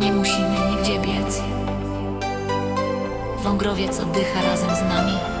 Nie musimy nigdzie biec. Wągrowiec oddycha razem z nami.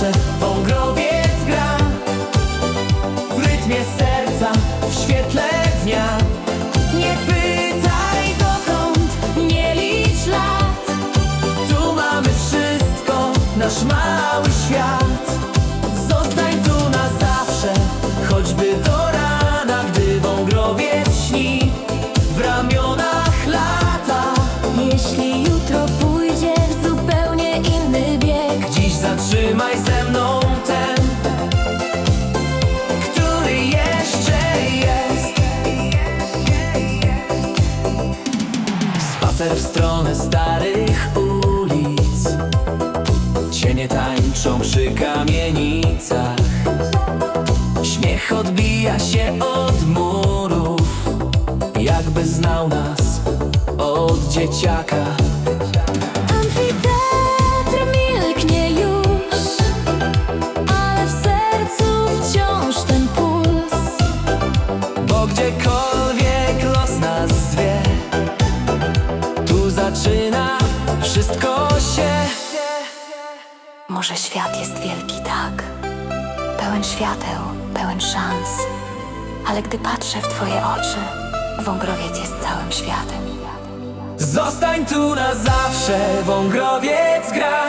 Zawsze, Dziś zatrzymaj ze mną ten, który jeszcze jest. Spacer w stronę starych ulic. Cienie tańczą przy kamienicach. Śmiech odbija się od murów, jakby znał nas od dzieciaka. Może świat jest wielki, tak. Pełen świateł, pełen szans. Ale gdy patrzę w Twoje oczy, wągrowiec jest całym światem. Zostań tu na zawsze, wągrowiec gra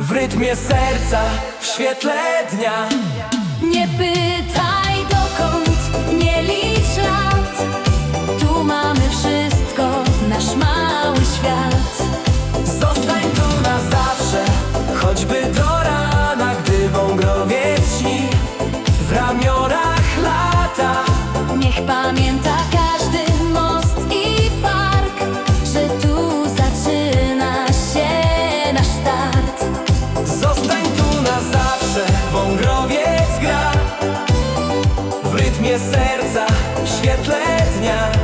W rytmie serca, w świetle dnia do rana Gdy wągrowiec śni. W ramionach lata. Niech pamięta każdy most i park, że tu zaczyna się nasz start. Zostań tu na zawsze, wągrowiec gra. W rytmie serca, w świetle dnia